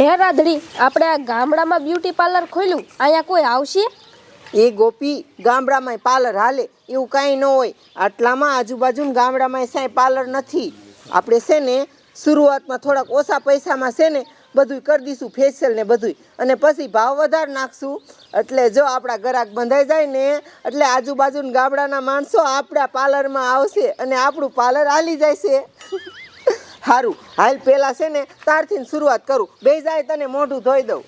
હે રાધડી, આપણે આ ગામડામાં બ્યુટી પાર્લર ખોલ્યું. અહીંયા કોઈ આવશે? એ ગોપી ગામડામાં પાર્લર હાલે, એવું કાંઈ ન હોય. આટલામાં આજુબાજુ ગામડામાં સાંઈ પાર્લર નથી. આપણે છે ને, શરૂઆતમાં થોડાક ઓછા પૈસામાં છે ને બધું કરી દઈશું ફેશિયલ ને બધું અને પછી ભાવ વધારે નાખશું. એટલે જો આપણા ગ્રાહક બંધાઈ જાય ને, એટલે આજુબાજુ ગામડાના માણસો આપણા પાર્લરમાં આવશે અને આપણું પાર્લર હાલી જાય છે. સારું હાલ પેલા છે ને તારથી શરૂઆત કરું. બે જાય તને મોઢું ધોઈ દઉં.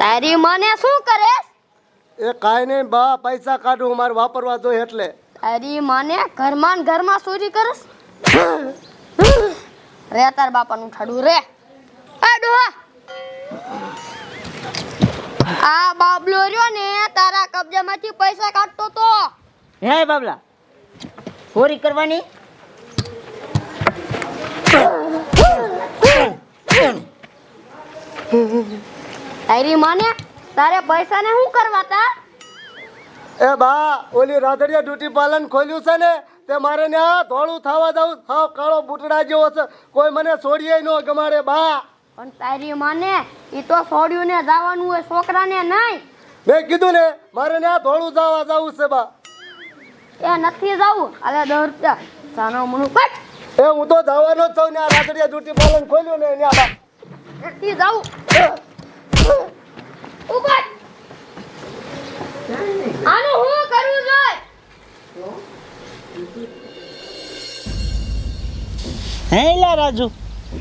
તારી મને શું કરે એ કાંઈ નહીં બા પૈસા કાઢું મારે વાપરવા જોઈએ એટલે. તારી મને ઘરમાં ને ઘરમાં ચોરી કરસ રે તાર બાપાનું ઠાડું રે. એ ડોહા. આ બાબલો રહ્યો ને તારા કબજામાંથી પૈસા કાઢતો તો. હે બાબલા ચોરી કરવાની? તારી માને તારે પૈસા ને શું કરવા તા એ બા ઓલી રાધડિયા ડ્યુટી પાલન ખોલ્યું છે ને? તે મારે ને આ ધોળું થવા દઉં સાવ કાળો બુટડા જેવો છે. કોઈ મને છોડીએ ન ગમાડે બા. પણ તારી માને ઈ તો છોડ્યું ને જવાનું હોય છોકરાને નહીં. મેં કીધું ને મારે ને આ ધોળું જવા જવું છે બા. એ નથી જવું. અરે રૂપિયા. સાનો મનુ કટ એ હું તો જવાનો જ છું ને આ રાતડિયા ડ્યુટી પાલન ખોલ્યું ને ત્યાં બા. નથી જવું. ઊભા. આનું હું કરવું જોઈએ હે લા રાજુ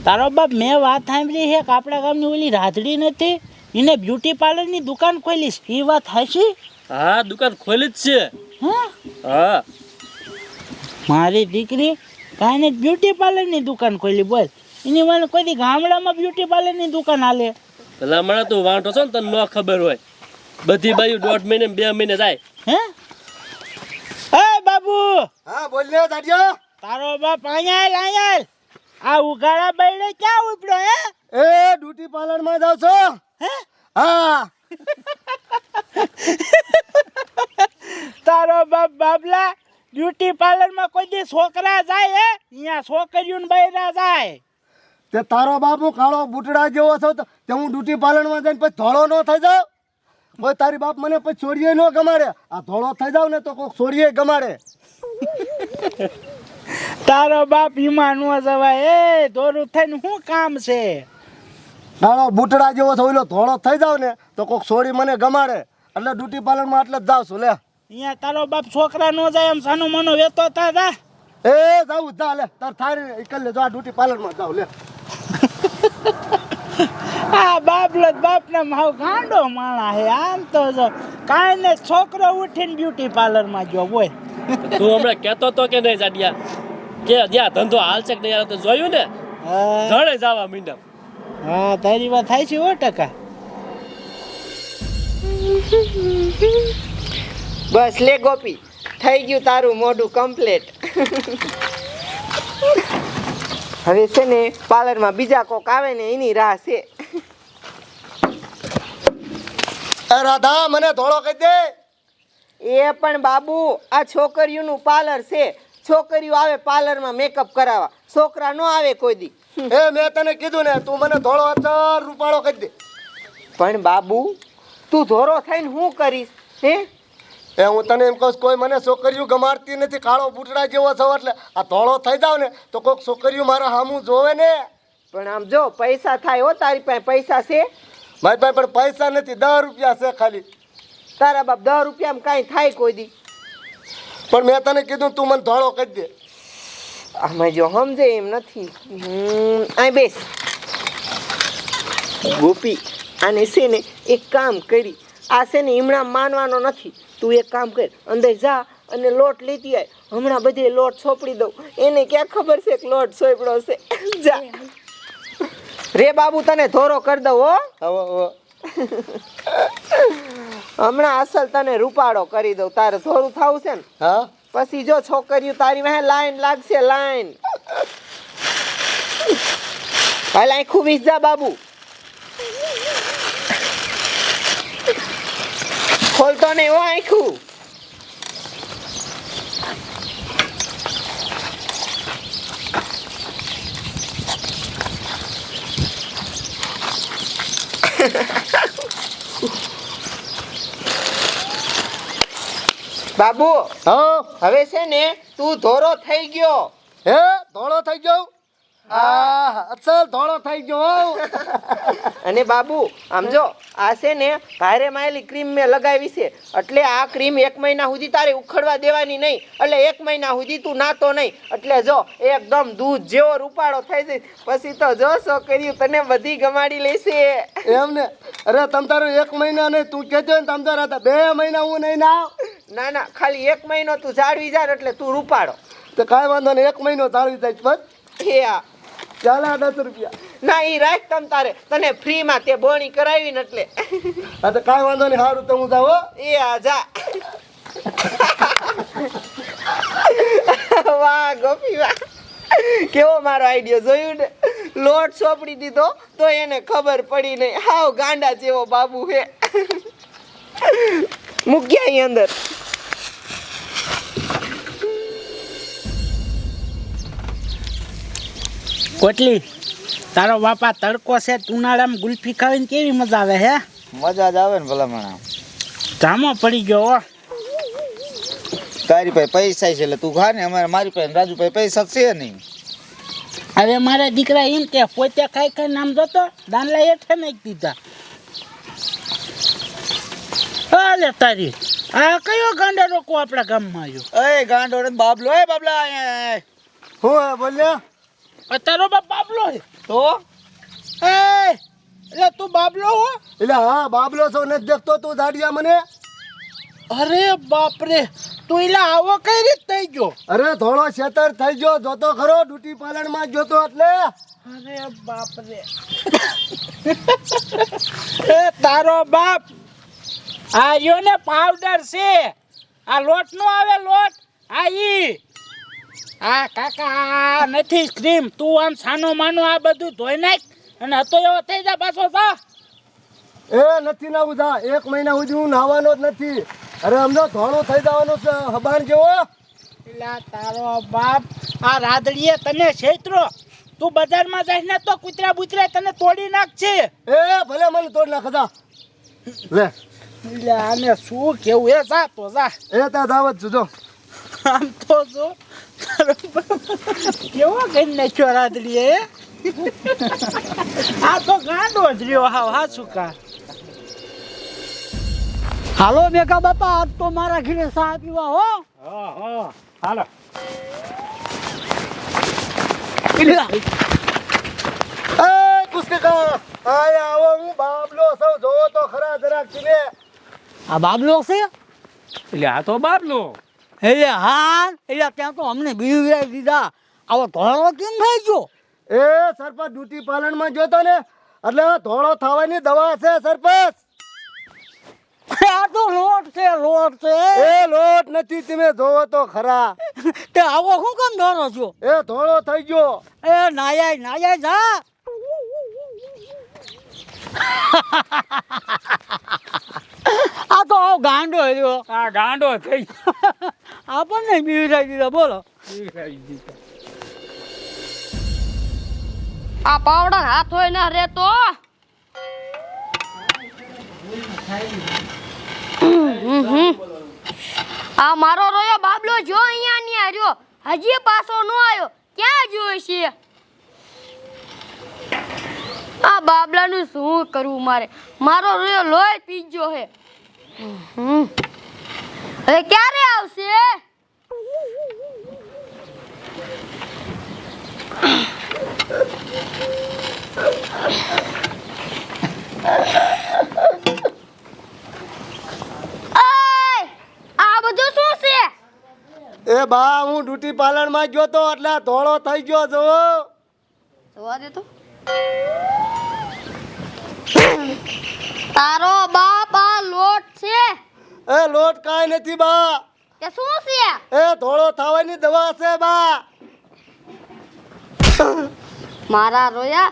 તારો બાપ મેં વાત સાંભળી છે કે આપણા ગામની ઓલી રાધડી નથી? એને બ્યુટી પાર્લરની દુકાન ખોલી છે એ વાત હાચી? હા દુકાન ખોલી જ છે. હા? મારી દીકરી કાંઈ બ્યુટી પાર્લરની દુકાન ખોલી બોલ. એની મને કોઈ ગામડામાં બ્યુટી પાર્લરની દુકાન હાલે? પેલા મને તું વાંટો છો ને તને ન ખબર હોય. બધી બાજુ દોઢ મહિને બે મહિને જાય. હે? બાબુ હા બોલ લે દાડિયો. તારો બાપ અહીંયા અહીંયા આ ઉઘાડા બૈડે ક્યાં ઉપડ્યો હે? એ ડ્યુટી પાર્લરમાં જાવ છો? હે? હા. તારો બાપ બાબલા બ્યુટી પાર્લરમાં કોઈ દી છોકરા જાય હે? અહીંયા છોકરીઓ બૈરા જાય. તે તારો બાપુ કાળો બુટડા જેવો છો તો તે હું ડ્યુટી પાલનમાં જઈને પછી ધોળો ન થઈ જાવ કોઈ તારી બાપ મને પછી છોડીએ ન ગમાડે. આ ધોળો થઈ જાવ ને તો કોઈ છોડીએ ગમાડે. તારો બાપ ઈમાં નો જવાય. એ ધોરું થઈને શું કામ છે? તારો બુટડા જેવો થયેલો ધોળો થઈ જાવ ને તો કોઈક છોડી મને ગમાડે. એટલે ડ્યુટી પાલનમાં એટલે જ જાવ છું લે. અહીંયા તારો બાપ છોકરા નો જાય એમ સાનો મનો વેતો તા તા એ જાવું જા લે. તાર થારી એકલ લે જો આ ડ્યુટી પાલનમાં જાવ લે. આ બાપલો બાપ ને માવ ગાંડો માણા હે. આમ તો જો કાંઈ ને છોકરો ઉઠીને બ્યુટી પાર્લરમાં ગયો બોય તું હમણાં કેતો તો કે નહીં જાડિયા? કે જ્યાં ધંધો હાલશે કે નહીં હાલે તો જોયું ને? હા. જણે જવા મીંડા. હા તારી વાત થાય છે ઓ ટકા. બસ લે ગોપી. થઈ ગયું તારું મોઢું કમ્પ્લેટ હવે છે ને પાર્લરમાં બીજા કોક આવે ને એની રાહ છે. રાધા મને ધોળો કહી દે. એ પણ બાબુ આ છોકરીઓનું પાર્લર છે. છોકરીઓ આવે પાર્લરમાં મેકઅપ કરાવવા. છોકરા ન આવે કોઈ દી. એ મેં તને કીધું ને તું મને ધોળો હજાર રૂપાળો કહી દે. પણ બાબુ તું ધોરો થઈને શું કરીશ હે? એ હું તને એમ કહું કોઈ મને છોકરીઓ ગમાડતી નથી કાળો બુટડા જેવો છો એટલે આ ધોળો થઈ જાવ ને તો કોઈક છોકરીઓ મારા સામું જોવે ને. પણ આમ જો પૈસા થાય હો તારી પાસે પૈસા છે? મારી પાસે પણ પૈસા નથી દસ રૂપિયા છે ખાલી. તારા બાપ દસ રૂપિયામાં કાંઈ થાય કોઈ દી. પણ મેં તને કીધું તું મને ધોળો કરી દે. અમે જો સમજે એમ નથી. અહીં બેસ. ગોપી આને છે ને એક કામ કરી. આ છે ને હમણાં માનવાનો નથી. તું એક કામ કર અંદર જા અને લોટ લેતી આય. હમણાં બધે લોટ છોપડી દઉં. એને ક્યાં ખબર છે કે લોટ છોપડો છે? જા. રે બાબુ તને ધોરો કરી દઉં હો. હવે હમણાં અસલ તને રૂપાળો કરી દઉં. તારે થોડું થવું છે ને? હા? પછી જો છોકરીઓ તારી વાહે લાઈન લાગશે લાઈન. હાલ આખું ખૂબ ઈજા બાબુ. ખોલતો નહીં હો આખું. બાબુ હા? હવે છે ને તું ધોરો થઈ ગયો. હે? ધોળો થઈ ગયો? આ અસલ ધોળો થઈ ગયો અને બાબુ આમ જો આ છે ને ભારે માયેલી ક્રીમ મેં લગાવી છે. એટલે આ ક્રીમ એક મહિના સુધી તારે ઉખડવા દેવાની નહીં. એટલે એક મહિના સુધી તું નાતો નહીં. એટલે જો એકદમ દૂધ જેવો રૂપાળો થઈ જાય પછી તો જો છોકરીઓ તને બધી ગમાડી લેશે. એમ ને? અરે તમ તારું એક મહિના નહીં તું કહેજો ને તમ તારા બે મહિના હું નહીં ના ના ના ખાલી એક મહિનો તું જાળવી જા એટલે તું રૂપાળો. તો કાંઈ વાંધો નહીં એક મહિનો જાળવી જાય બસ. હે આ. ચાલે દસ રૂપિયા. ના એ રાખ તમ તારે. તને ફ્રીમાં તે બોણી કરાવી ને એટલે. હા તો કાંઈ વાંધો નહીં સારું તો હું જાવ એ આ જા. વાહ ગોપી વાહ. કેવો મારો આઈડિયો જોયું ને? લોટ સોંપડી દીધો તો એને ખબર પડી નહીં. હાવ ગાંડા જેવો બાબુ હે. મૂક્યા અહીં અંદર. કોટલી તારો બાપા તડકો છે ઉનાળામાં ગુલ્ફી ખાવીને કેવી મજા આવે હે? મજા જ આવે ને ભલામણા. જામો પડી ગયો હો. તારી પાસે પૈસા છે એટલે તું ખા ને અમારે મારી પાસે રાજુ પાસે પૈસા છે નહીં. હવે મારા દીકરા એમ કે પોતે ખાઈ ખાઈ નામ જોતો દાનલા હેઠે નાખી દીધા. હાલે તારી. આ કયો ગાંડા રોકો આપણા ગામમાં આવ્યો? એ ગાંડો બાબલો એ બાબલા. હું બોલ્યા? તારો બાપ બાબલો છે. તો? એ એટલે તું બાબલો હો? એટલે હા બાબલો છો નથી દેખતો તું દાડિયા મને. અરે બાપ રે તું એટલે આવો કઈ રીત થઈ ગયો? અરે થોડો છેતર થઈ ગયો જોતો ખરો ડ્યુટી પાલનમાં જોતો એટલે. અરે બાપ રે એ તારો બાપ આ ને પાવડર છે. આ લોટ નો આવે લોટ આ ઈ. આ કાકા નથી ક્રીમ તું આમ સાનો માનો આ બધું ધોઈ નાખ અને હતો એવો થઈ જા પાછો જા. એ નથી નાવું જા. એક મહિના સુધી હું નાવાનો જ નથી. અરે અમને ધોળો થઈ જવાનું છે હબાણ જેવો. પેલા તારો બાપ આ રાદડીએ તને છેતરો તું બજારમાં જઈશ ને તો કૂતરા બુતરા તને તોડી નાખશે. એ ભલે મને તોડ નાખ જા. લે. એટલે આને શું કેવું? એ જા તો જા. એ તા દાવત જોજો આમ તો જો. કેવો કઈ નાખ્યો હે? આ તો ગાંડો જ રહ્યો હાવ હા સુકા હાલો મેઘા બાપા આજ તો મારા ઘરે સા પીવા હો. હાલો. એ કુસ્તિકા આય આવો હું બાબલો સૌ જોવો તો ખરા જરાક તમે. આ બાબલો છે? એટલે આ તો બાબલો. એટલે હા એટલે ત્યાં તો અમને બીવી દીધા. આવો ધોળો કેમ થઈ ગયો? એ સરપંચ ડ્યુટી પાલનમાં જોતો ને? એટલે ધોળો થવાની દવા છે સરપંચ. આ તો લોટ છે લોટ છે. એ લોટ નથી તમે જોવો તો ખરા. તે આવો શું કામ ધોરો છો? એ ધોળો થઈ ગયો. એ નાયા નાયા જા. આ તો આવો ગાંડો રહ્યો. આ ગાંડો થઈ આપણને બીવી દીધા બોલો આ પાવડર હાથ હોય ના રે તો. આ મારો રોયો બાબલો જો અહીંયા ની આવ્યો હજી પાછો નો આવ્યો. ક્યાં જોઈ છે? આ બાબલાનું શું કરવું મારે? મારો રોયો લોહી પી ગયો હે હમ. હવે ક્યારે આવશે? આ બધું શું છે? એ બા હું ડ્યુટી પાલનમાં ગયો તો એટલે ધોળો થઈ ગયો જો જોવા દે તો. તારો બાપ આ લોટ છે. એ લોટ કાંઈ નથી બા. કે શું છે? એ ધોળો થવાની દવા છે બા. મારા રોયા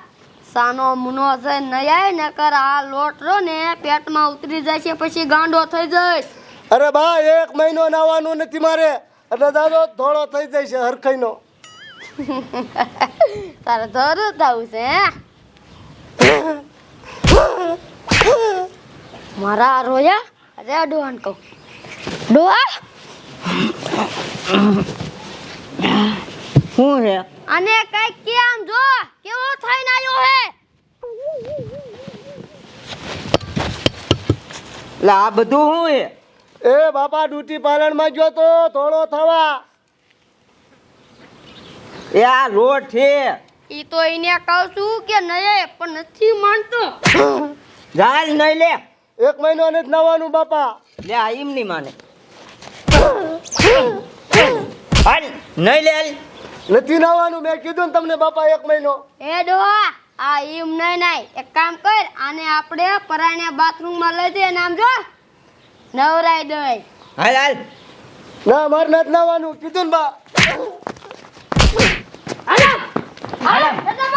સાનો મુનો છે નયાય ને કર આ લોટ રો ને પેટમાં ઉતરી જાય છે પછી ગાંડો થઈ જાય અરે બા એક મહિનો નાવાનું નથી મારે. એટલે દાદો ધોળો થઈ જાય છે હરખાઈનો. તારે ધરું થવું છે? મારા રોયા અરે ડોહાન કહું. ડોહા? શું છે અને કંઈક કે આમ જો કેવો થઈને આવ્યો હે? આ બધું શું હે? એ બાપા ડ્યુટી પાલનમાં ગયો તો થોડો થવા. એ આ રોડ છે ઈ તો એને કહું છું કે નહીં પણ નથી માનતો. જાલ નહીં લે. એક મહિનો નથી નવાનું બાપા. લે આ એમ નહીં માને. હાલ નહીં લે હાલ. નથી નવાનું મેં કીધું ને તમને બાપા એક મહિનો. એ ડોહા આ ઈમ નહીં નહીં. એક કામ કર આને આપણે પરાણે બાથરૂમમાં લઈ દે નામ જો. નવરાઈ દે હાલ હાલ. ના મારે નથી નવાનું. કીધું ને બા. હાલો. હાલો.